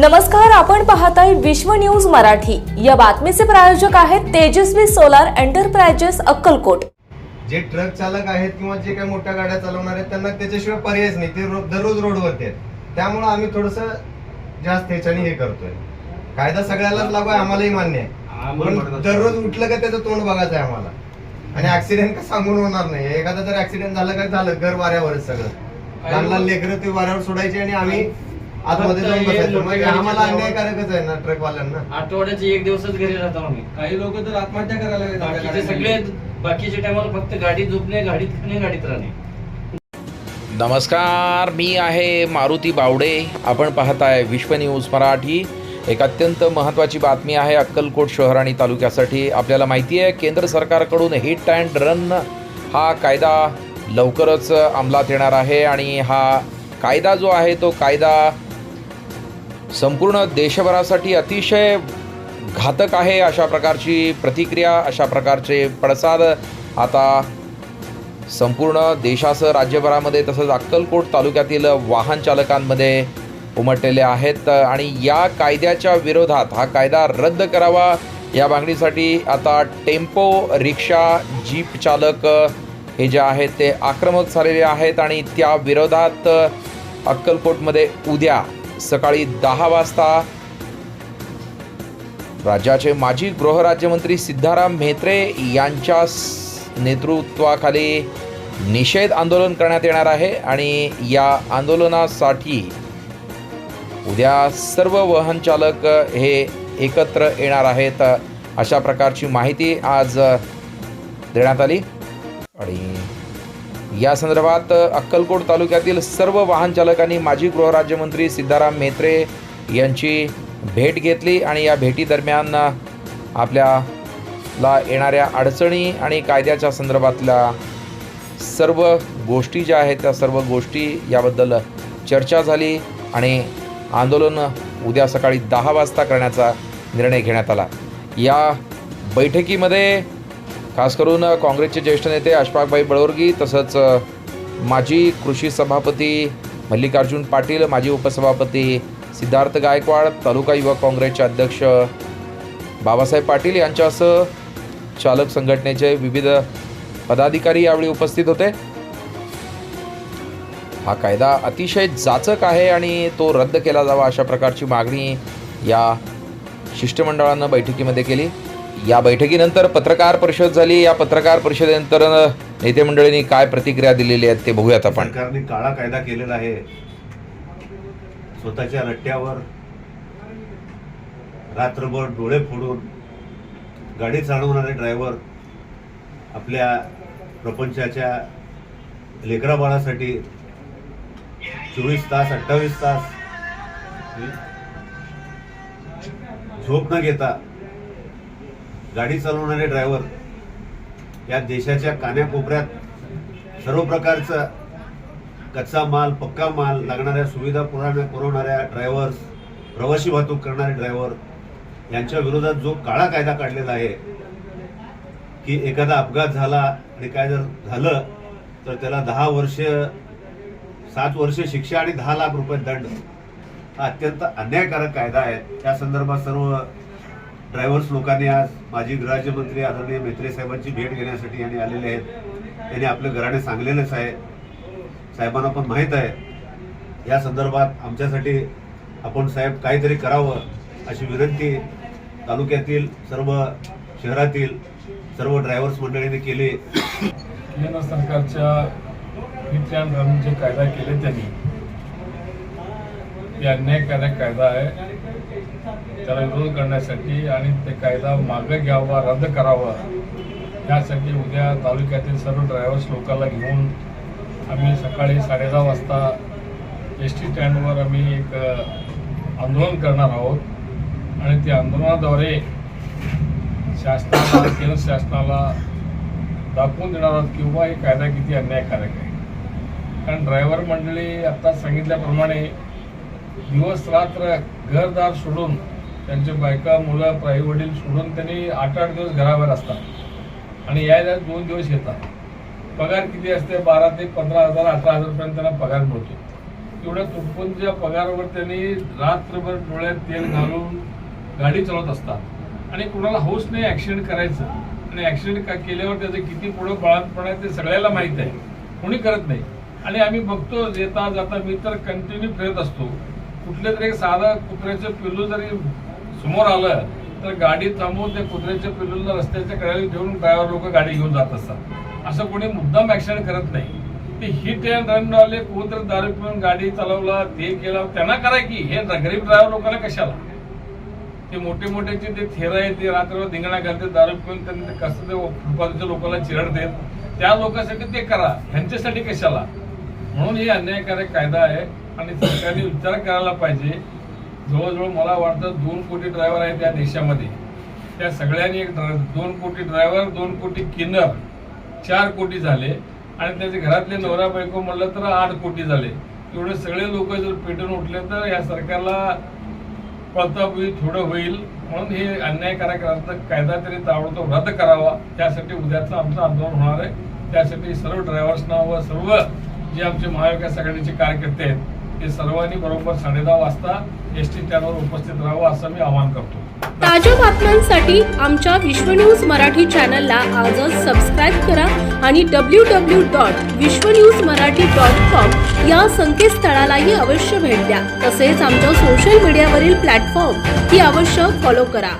नमस्कार आपण पाहताय विश्व न्यूज मराठी. या बातमीचे प्रायोजक आहेत तेजस्वी सोलार एंटरप्राइजेस अक्कलकोट. जे ट्रक चालक आहेत किंवा जे काही मोठ्या गाड्या चालवणार आहेत त्यांना त्याच्याशिवाय पर्यायच नाही. ते रो- दररोज रोडवरती आहेत. त्यामुळं आम्ही थोडस जास्त ह्याच्याने हे करतोय. कायदा सगळ्यालाच लागू आहे आम्हालाही मान्य आहे. पण दररोज उठलं का त्याचं तोंड बघायचं आहे आम्हाला. आणि ऍक्सिडेंट का सांगून होणार नाही? एखादा जर ऍक्सिडेंट झालं काय झालं घर वाऱ्यावरच सगळं. लहान लहान लेकरं ते वाऱ्यावर सोडायचे आणि आम्ही आतमध्ये जाऊन बसायचो. म्हणजे आम्हाला अन्यायकारकच आहे ना ट्रकवाल्यांना. आठवड्याचे एक दिवसच घरी राहतो आम्ही. काही लोक तर आत्महत्या करायला लागले बाकीचे सगळे बाकीच्या टायमाला फक्त गाडी झोपणे गाडीत खाणे गाडीत राहणे. नमस्कार मी आहे मारुती बावडे. आपण पाहताय विश्व न्यूज मराठी. एक अत्यंत महत्त्वाची बातमी आहे अक्कलकोट शहर आणि तालुक्यासाठी. आपल्याला माहिती आहे केंद्र सरकारकडून हिट अँड रन हा कायदा लवकरच अंमलात येणार आहे आणि हा कायदा जो आहे तो कायदा संपूर्ण देशभरासाठी अतिशय घातक आहे अशा प्रकारची प्रतिक्रिया अशा प्रकारचे पडसाद. आता संपूर्ण देशासह राज्यभरामध्ये तसंच अक्कलकोट तालुक्यातील वाहन चालकांमध्ये उमटलेले आहेत. आणि या कायद्याच्या विरोधात हा कायदा रद्द करावा या मागणीसाठी आता टेम्पो रिक्षा जीप चालक हे जे आहेत ते आक्रमक झालेले आहेत. आणि त्या विरोधात अक्कलकोटमध्ये उद्या सकाळी दहा वाजता राज्याचे माजी गृहराज्यमंत्री सिद्धाराम म्हेत्रे यांच्या नेतृत्वाखाली निषेध आंदोलन करण्यात येणार आहे आणि या आंदोलनासाठी उद्या सर्व वाहन चालक हे एकत्र येणार आहेत अशा प्रकारची माहिती आज देण्यात आली. या संदर्भात अक्कलकोट तालुक्यातील सर्व वाहन चालकांनी माजी गृहराज्यमंत्री सिद्धाराम म्हेत्रे यांची भेट घेतली आणि या भेटीदरम्यान आपल्याला येणाऱ्या अडचणी आणि कायद्याच्या संदर्भातल्या सर्व गोष्टी ज्या आहेत त्या सर्व गोष्टी याबद्दल चर्चा झाली आणि आंदोलन उद्या सकाळी दहा वाजता करण्याचा निर्णय घेण्यात आला. या बैठकीमध्ये खास करून काँग्रेसचे ज्येष्ठ नेते अशफाकबाई बळवर्गी तसंच माजी कृषी सभापती मल्लिकार्जुन पाटील माजी उपसभापती सिद्धार्थ गायकवाड तालुका युवक काँग्रेसचे अध्यक्ष बाबासाहेब पाटील यांच्यासह चालक संघटनेचे विविध पदाधिकारी यावेळी उपस्थित होते. हा कायदा अतिशय जाचक आहे आणि तो रद्द केला जावा अशा प्रकारची मागणी या शिष्टमंडळानं बैठकीमध्ये केली. या बैठकीनंतर पत्रकार परिषद झाली. या पत्रकार परिषदेनंतर नेते मंडळींनी काय प्रतिक्रिया दिलेली आहेत ते बघूयात आपण. सरकारने काळा कायदा केलेला आहे. स्वतःच्या रट्ट्यावर रात्रभर डोळे फोडून गाडी चालवणारे ड्रायव्हर आपल्या प्रपंचाच्या लेकराबाळासाठी चोवीस तास अठ्ठावीस तास झोप न घेता गाडी चालवणारे ड्रायव्हर या देशाच्या कान्याकोपऱ्यात सर्व प्रकारचं कच्चा माल पक्का माल लागणाऱ्या सुविधा पुरवण्या पुरवणाऱ्या ड्रायव्हर्स प्रवासी वाहतूक करणारे ड्रायव्हर यांच्या विरोधात जो काळा कायदा काढलेला आहे की एखादा अपघात झाला आणि काय जर झालं तर त्याला दहा वर्ष सात वर्ष शिक्षा आणि दहा लाख रुपये दंड हा अत्यंत अन्यायकारक कायदा आहे. त्या संदर्भात सर्व ड्रायव्हर्स लोकांनी आज माजी गृहराज्यमंत्री आदरणीय मेत्रे साहेबांची भेट घेण्यासाठी यांनी आलेले आहेत. त्यांनी आपलं घराणे सांगलेलंच आहे. साहेबांना पण माहीत आहे. या संदर्भात आमच्यासाठी आपण साहेब काहीतरी करावं अशी विनंती तालुक्यातील सर्व शहरातील सर्व ड्रायव्हर्स मंडळीने केली. केंद्र सरकारच्या हिट जे कायदा केले त्यांनी ते अन्यायकारक कायदा आहे. त्याला विरोध करण्यासाठी आणि ते कायदा मागे घ्यावा रद्द करावा यासाठी उद्या तालुक्यातील सर्व ड्रायव्हर्स लोकांना घेऊन आम्ही सकाळी साडेदहा वाजता एस टी स्टँडवर आम्ही एक आंदोलन करणार आहोत. आणि त्या आंदोलनाद्वारे शासनाला केंद्र शासनाला दाखवून देणार आहोत किंवा हे कायदा किती अन्यायकारक आहे. कारण ड्रायव्हर मंडळी आत्ता सांगितल्याप्रमाणे दिवस रात्र घरदार सोडून त्यांचे बायका मुलं प्राई वडील सोडून त्यांनी आठ आठ दिवस घराबाहेर असतात. आणि यायला दोन दिवस येतात. पगार किती असते? बारा ते पंधरा हजार अठरा हजारपर्यंत त्यांना पगार मिळतो. एवढ्या तुटपुंच्या पगारावर त्यांनी रात्रभर डोळ्यात तेल घालून गाडी चालवत असतात. आणि कुणाला हौस नाही ॲक्सिडेंट करायचं. आणि ॲक्सिडेंट का केल्यावर त्याचं किती पुढं बळातपण आहे ते सगळ्याला माहीत आहे. कोणी करत नाही. आणि आम्ही बघतो येता जाता मी तर कंटिन्यू फिरत असतो. कुठलं तरी साधं कुत्र्याचं पिल्लू जरी समोर आलं तर गाडी थांबवून त्या कुत्र्याच्या पिल्लूला रस्त्याच्या कडेला ठेवून ड्रायव्हर लोक गाडी घेऊन जात असतात. असं कोणी मुद्दाम ऍक्सिडेंट करत नाही. ते हिट अँड रन वाले कोणतरी दारू पिऊन गाडी चालवला ते केलं त्यांना करा की. हे गरीब ड्रायव्हर लोकांना कशाला? ते मोठे मोठ्याचे ते थेर आहेत ते रात्रभर धिंगणा घालते दारू पिऊन त्यांनी कसं ते फुटपाथच्या लोकांना चिरडतात त्या लोकांसाठी ते करा. ह्यांच्यासाठी कशाला? म्हणून हे अन्यायकारक कायदा आहे. आणि सरकारने विचार करायला पाहिजे. जवळजवळ मला वाटतं दोन कोटी ड्रायव्हर आहेत या देशामध्ये. त्या सगळ्यांनी एक दोन कोटी ड्रायव्हर दोन कोटी किन्नर चार कोटी झाले. आणि त्याचे घरातले नवरा बायको म्हणलं तर आठ कोटी झाले. एवढे सगळे लोक जर पेटून उठले तर या सरकारला पळतापुई थोडं होईल. म्हणून हे अन्यायकारक अर्थ कायदा तरी ताबडतोब रद्द करावा. त्यासाठी उद्याचं आमचं आंदोलन होणार आहे. त्यासाठी सर्व ड्रायव्हर्सना व सर्व जे आमचे महाविकास आघाडीचे कार्यकर्ते आहेत की सर्वांनी बरोबर साडेदहा वाजता एस टी स्टँडवर उपस्थित राहावं असं मी आवाहन करतो. ताज्या बातम्यांसाठी आमच्या विश्व न्यूज मराठी चॅनलला आजच सबस्क्राईब करा आणि W W dot Vishwa news Marathi dot com या संकेतस्थळालाही अवश्य भेट द्या. तसेच आमच्या सोशल मीडियावरील प्लॅटफॉर्म ही अवश्य फॉलो करा.